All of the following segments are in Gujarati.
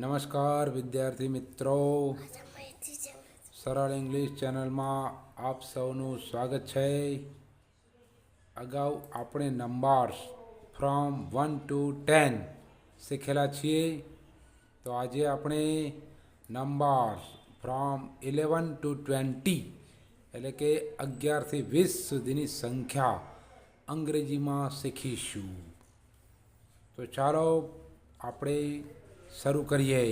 નમસ્કાર વિદ્યાર્થી મિત્રો સરળ ઇંગ્લિશ ચેનલમાં આપ સૌનું સ્વાગત છે અગાઉ આપણે numbers from one to ten શીખેલા છીએ તો આજે આપણે numbers from eleven to twenty એટલે કે અગિયારથી વીસ સુધીની સંખ્યા અંગ્રેજીમાં શીખીશું તો ચાલો આપણે शुरू करिए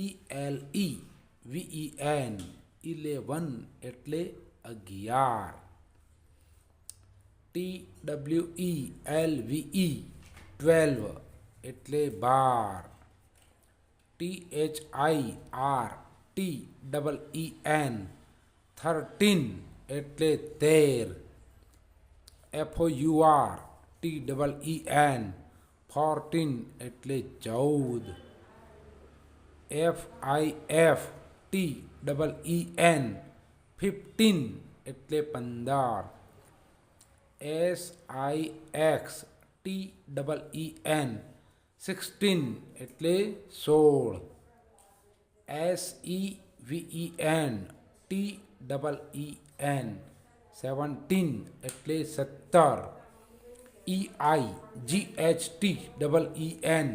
E L E V E N 11 એટલે 11 T double E L V E 12 એટલે 12 ટી એચ આ આર્ટી ડબલ ઈ એન 13 એટલે 13 F O U R T double E N fourteen एट्ले चौद F I F T double E N fifteen एट्ले पंदर S I X T double E N sixteen एट्ले soul S E V E N T double E N seventeen एट्ले सत्तर i g h t double e n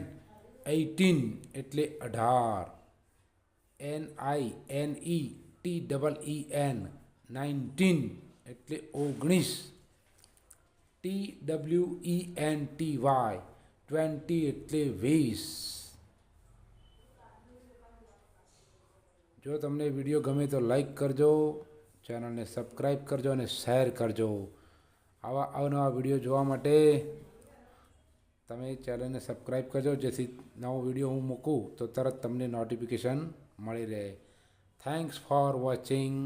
18 એટલે 18 n i n e t double e n 19 એટલે 19 t w e n t y 20 એટલે 20 જો તમને વિડિયો ગમે તો લાઈક કરજો ચેનલ ને સબસ્ક્રાઇબ કરજો અને શેર કરજો આવા અવનવા વિડીયો જોવા માટે તમે ચેનલને સબસ્ક્રાઈબ કરજો જેથી નવો વિડીયો હું મૂકું તો તરત તમને નોટિફિકેશન મળી રહે થેન્ક્સ ફોર વોચિંગ